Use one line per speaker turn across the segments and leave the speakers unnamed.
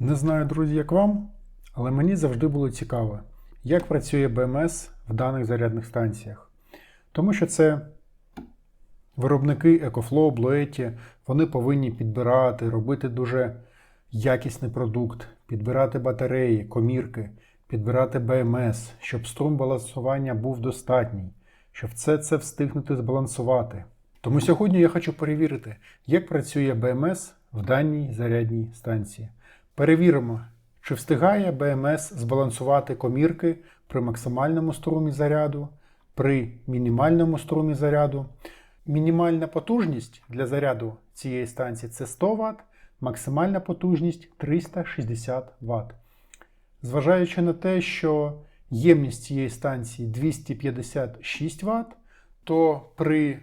Не знаю, друзі, як вам, але мені завжди було цікаво, як працює БМС в даних зарядних станціях. Тому що це виробники EcoFlow, Bluetti, вони повинні підбирати, робити дуже якісний продукт, підбирати батареї, комірки, підбирати БМС, щоб струм балансування був достатній, щоб все це встигнути збалансувати. Тому сьогодні я хочу перевірити, як працює БМС в даній зарядній станції. Перевіримо, чи встигає БМС збалансувати комірки при максимальному струмі заряду, при мінімальному струмі заряду. Мінімальна потужність для заряду цієї станції це 100 Вт, максимальна потужність 360 Вт. Зважаючи на те, що ємність цієї станції 256 Вт, то при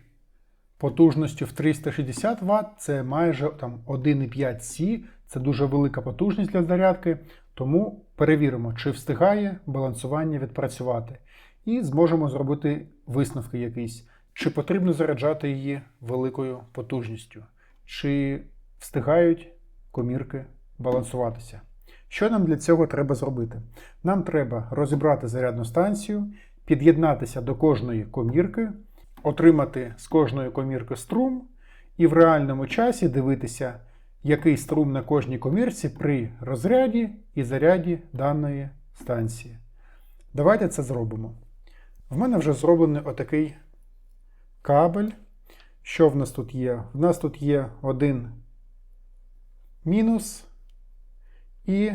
потужності в 360 Вт це майже там 1,5 С, це дуже велика потужність для зарядки, тому перевіримо, чи встигає балансування відпрацювати. І зможемо зробити висновки якісь, чи потрібно заряджати її великою потужністю, чи встигають комірки балансуватися. Що нам для цього треба зробити? Нам треба розібрати зарядну станцію, під'єднатися до кожної комірки, отримати з кожної комірки струм і в реальному часі дивитися, який струм на кожній комірці при розряді і заряді даної станції. Давайте це зробимо. В мене вже зроблений отакий кабель. Що в нас тут є? В нас тут є один мінус і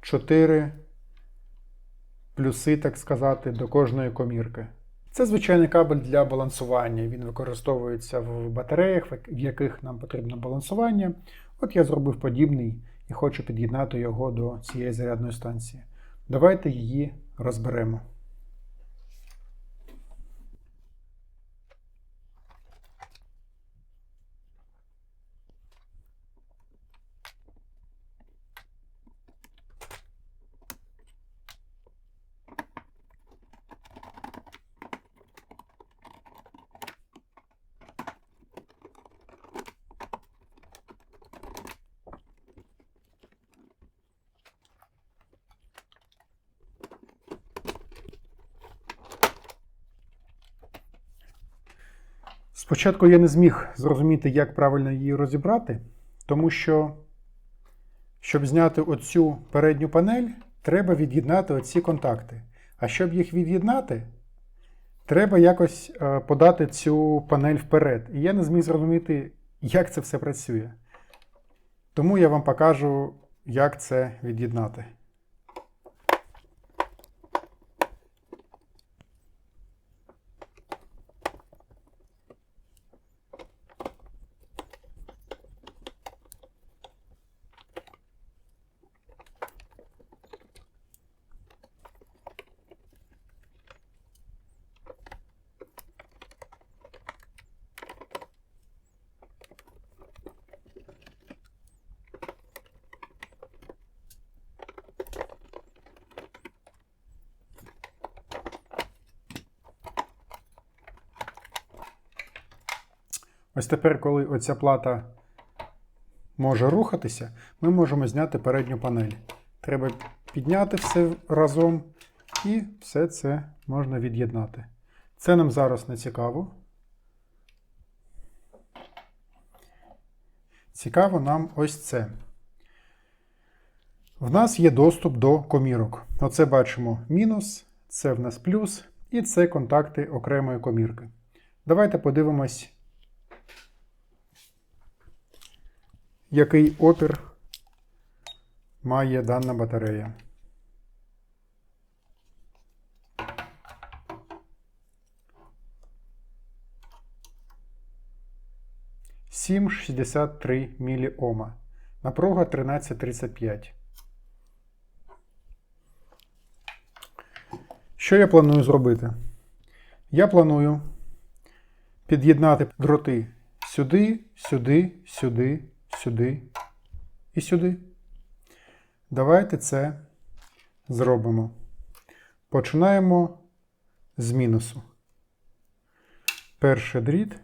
4 плюси, так сказати, до кожної комірки. Це звичайний кабель для балансування. Він використовується в батареях, в яких нам потрібно балансування. От я зробив подібний і хочу під'єднати його до цієї зарядної станції. Давайте її розберемо. Спочатку я не зміг зрозуміти, як правильно її розібрати, тому що, щоб зняти оцю передню панель, треба від'єднати оці контакти. А щоб їх від'єднати, треба якось е, подати цю панель вперед. І я не зміг зрозуміти, як це все працює. Тому я вам покажу, як це від'єднати. Ось тепер, коли оця плата може рухатися, ми можемо зняти передню панель. Треба підняти все разом і все це можна від'єднати. Це нам зараз не цікаво. Цікаво нам ось це. В нас є доступ до комірок. Оце бачимо мінус, це в нас плюс, і це контакти окремої комірки. Давайте подивимось. Який опір має дана батарея. Сім шістдесят три міліома. Напруга 1335. Що я планую зробити? Я планую під'єднати дроти сюди, сюди, сюди, сюди і сюди. Давайте це зробимо. Починаємо з мінусу. Перший дріт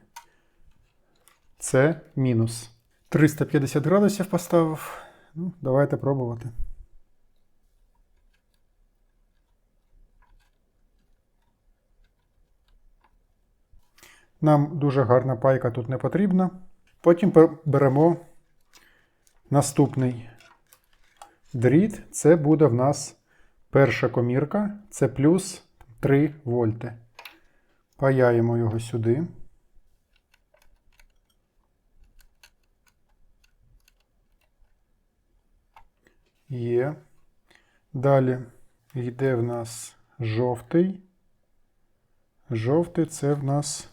це мінус. 350 градусів поставив. Ну, давайте пробувати. Нам дуже гарна пайка тут не потрібна. Потім беремо наступний дріт. Це буде в нас перша комірка, це плюс 3 вольти. Паяємо його сюди. Є. Далі йде в нас жовтий. Жовтий це в нас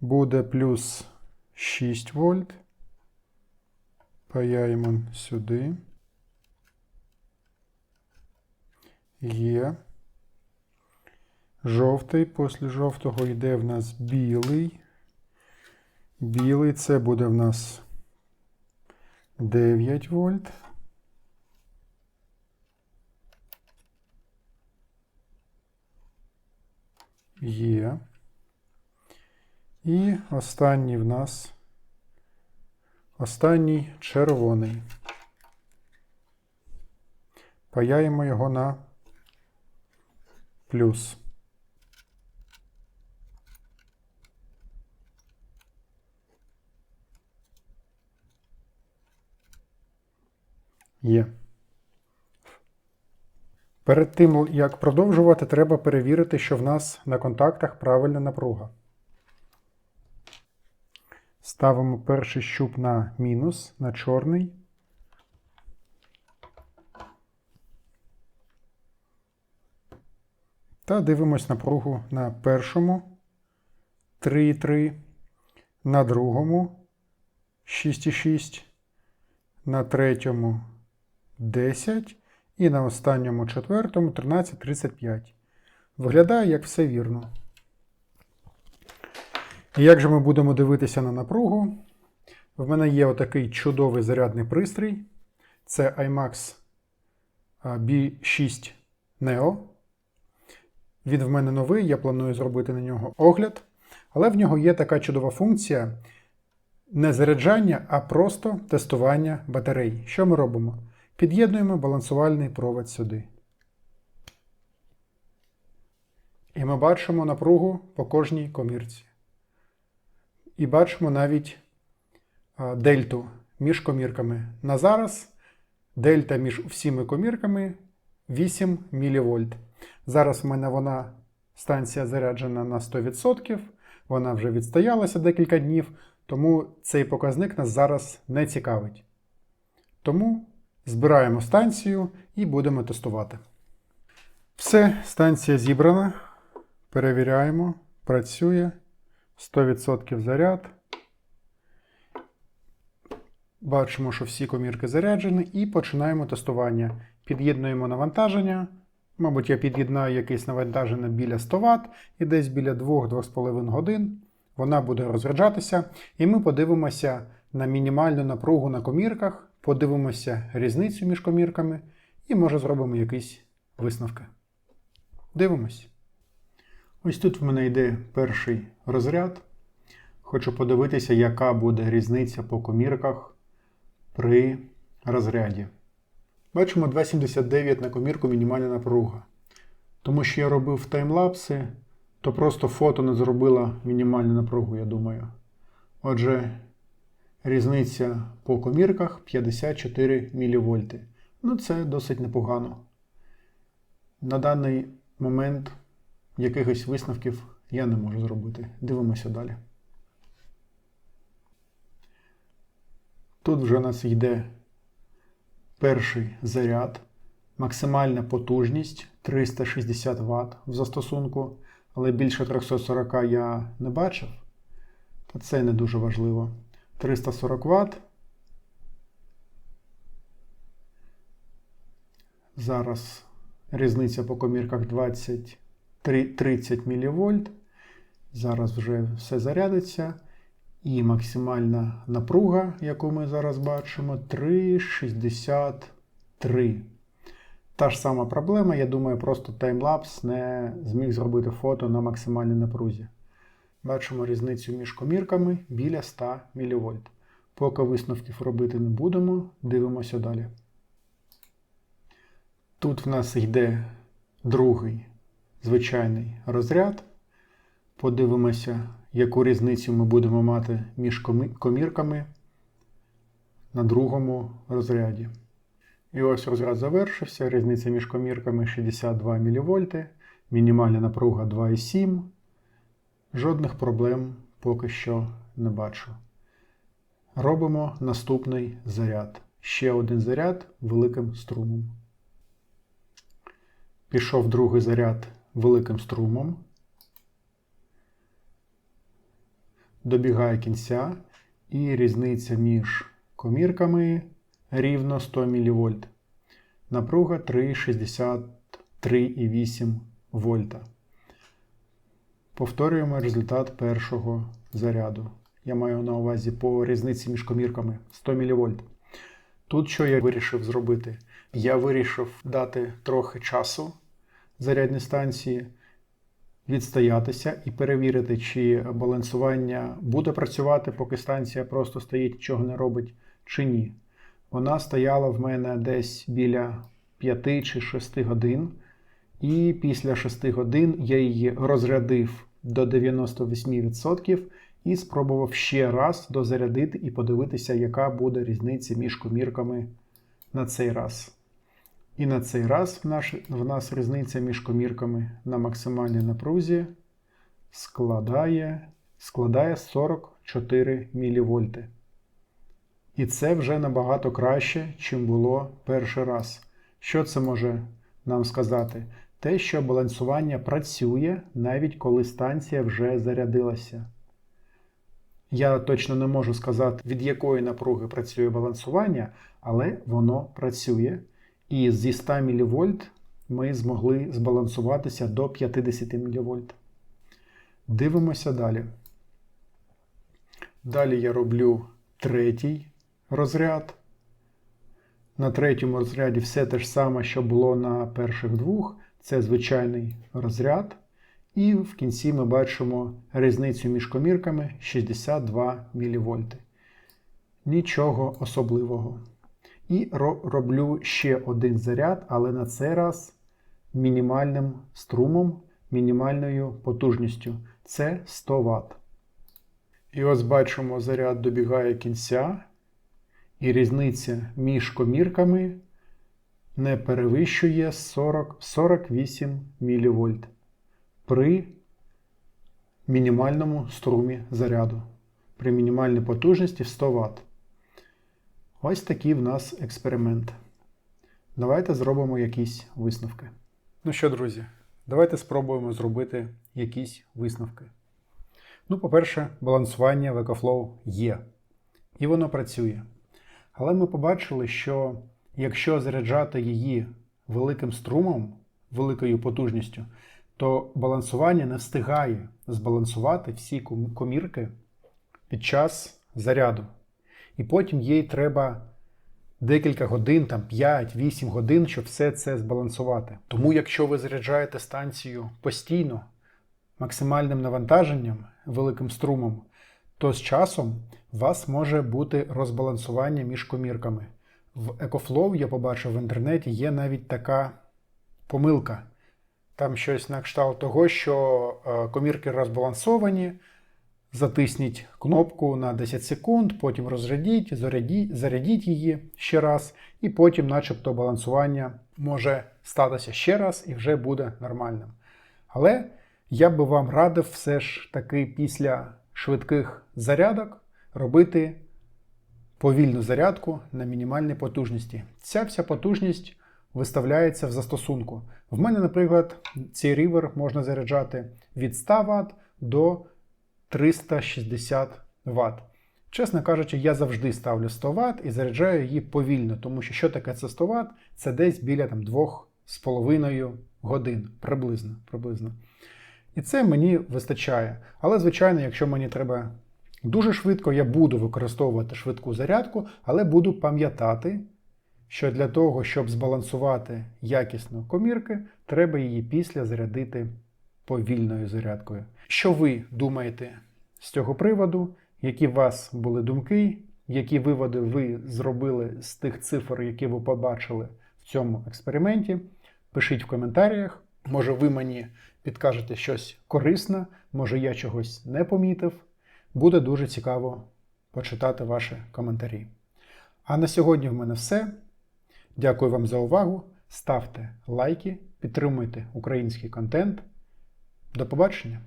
буде плюс 6 вольт. Паяємо сюди. Є. Жовтий. Після жовтого йде в нас білий. Білий це буде в нас 9 вольт. Є. І останній в нас останній червоний. Паяємо його на плюс. Є. Перед тим, як продовжувати, треба перевірити, що в нас на контактах правильна напруга. Ставимо перший щуп на мінус, на чорний. Та дивимось напругу на першому 3,3, на другому 6,6, на третьому 10 і на останньому четвертому 13,35. Виглядає як все вірно. Як же ми будемо дивитися на напругу? В мене є отакий чудовий зарядний пристрій. Це IMAX B6 Neo. Він в мене новий, я планую зробити на нього огляд. Але в нього є така чудова функція не заряджання, а просто тестування батарей. Що ми робимо? Під'єднуємо балансувальний провод сюди. І ми бачимо напругу по кожній комірці. І бачимо навіть дельту між комірками. На зараз дельта між всіми комірками 8 мВ. Зараз в мене вона станція заряджена на 100%, вона вже відстоялася декілька днів, тому цей показник нас зараз не цікавить. Тому збираємо станцію і будемо тестувати. Все, станція зібрана. Перевіряємо, працює. 100% заряд. Бачимо, що всі комірки заряджені, і починаємо тестування. Під'єднуємо навантаження. Мабуть, я під'єднаю якесь навантаження біля 100 Вт і десь біля 2-2,5 годин вона буде розряджатися. І ми подивимося на мінімальну напругу на комірках, подивимося різницю між комірками і, може, зробимо якісь висновки. Дивимось. Ось тут в мене йде перший розряд. Хочу подивитися, яка буде різниця по комірках при розряді. Бачимо 2,79 на комірку мінімальна напруга. Тому що я робив таймлапси, то просто фото не зробило мінімальну напругу, я думаю. Отже, різниця по комірках 54 мВ. Ну, це досить непогано. На даний момент якихось висновків я не можу зробити. Дивимося далі. Тут вже у нас йде перший заряд, максимальна потужність 360 Вт в застосунку, але більше 340 я не бачив. Та це не дуже важливо. 340 Вт. Зараз різниця по комірках 20 30 мВ. Зараз вже все зарядиться. І максимальна напруга, яку ми зараз бачимо, 3,63. Та ж сама проблема, я думаю, просто таймлапс не зміг зробити фото на максимальній напрузі. Бачимо різницю між комірками біля 100 мВ. Поки висновків робити не будемо, дивимося далі. Тут в нас йде другий звичайний розряд. Подивимося, яку різницю ми будемо мати між комірками на другому розряді. І ось розряд завершився. Різниця між комірками 62 мВ, мінімальна напруга 2,7. Жодних проблем поки що не бачу. Робимо наступний заряд. Ще один заряд великим струмом. Пішов другий заряд великим струмом. Добігає кінця, і різниця між комірками рівно 100 мВ. Напруга 3,63,8 вольта. Повторюємо результат першого заряду. Я маю на увазі по різниці між комірками 100 мВ. Тут що я вирішив зробити? Я вирішив дати трохи часу зарядній станції, відстоятися і перевірити, чи балансування буде працювати, поки станція просто стоїть, нічого не робить, чи ні. Вона стояла в мене десь біля 5 чи 6 годин. І після 6 годин я її розрядив до 98% і спробував ще раз дозарядити і подивитися, яка буде різниця між комірками на цей раз. І на цей раз в, наш, в нас різниця між комірками на максимальній напрузі складає, складає 44 мВ. І це вже набагато краще, чим було перший раз. Що це може нам сказати? Те, що балансування працює навіть коли станція вже зарядилася. Я точно не можу сказати, від якої напруги працює балансування, але воно працює. І зі 100 мВ ми змогли збалансуватися до 50 мВ. Дивимося далі. Далі я роблю третій розряд. На третьому розряді все те ж саме, що було на перших двох. Це звичайний розряд. І в кінці ми бачимо різницю між комірками 62 мВ. Нічого особливого. І роблю ще один заряд, але на цей раз мінімальним струмом, мінімальною потужністю. Це 100 Вт. І ось бачимо, заряд добігає кінця. І різниця між комірками не перевищує 40, 48 мВ при мінімальному струмі заряду, при мінімальній потужності в 100 Вт. Ось такий в нас експеримент. Давайте зробимо якісь висновки. Ну що, друзі, давайте спробуємо зробити якісь висновки. Ну, по-перше, балансування в EcoFlow є. І воно працює. Але ми побачили, що якщо заряджати її великим струмом, великою потужністю, то балансування не встигає збалансувати всі комірки під час заряду. І потім їй треба декілька годин, там 5-8 годин, щоб все це збалансувати. Тому, якщо ви заряджаєте станцію постійно, максимальним навантаженням, великим струмом, то з часом у вас може бути розбалансування між комірками. В EcoFlow, я побачив в інтернеті, є навіть така помилка. Там щось на кшталт того, що е, комірки розбалансовані. Затисніть кнопку на 10 секунд, потім розрядіть, зарядіть, зарядіть її ще раз, і потім, начебто, балансування може статися ще раз і вже буде нормальним. Але я би вам радив все ж таки після швидких зарядок робити повільну зарядку на мінімальній потужності. Ця вся потужність виставляється в застосунку. В мене, наприклад, цей рівер можна заряджати від 100 Вт до 360 Вт. Чесно кажучи, я завжди ставлю 100 Вт і заряджаю її повільно, тому що що таке це 100 Вт? Це десь біля там, 2,5 годин приблизно. приблизно. І це мені вистачає. Але, звичайно, якщо мені треба дуже швидко, я буду використовувати швидку зарядку, але буду пам'ятати, що для того, щоб збалансувати якісно комірки, треба її після зарядити повільною зарядкою. Що ви думаєте з цього приводу? Які у вас були думки? Які виводи ви зробили з тих цифр, які ви побачили в цьому експерименті. Пишіть в коментарях. Може, ви мені підкажете щось корисне, може я чогось не помітив. Буде дуже цікаво почитати ваші коментарі. А на сьогодні в мене все. Дякую вам за увагу. Ставте лайки, підтримуйте український контент. До побачення!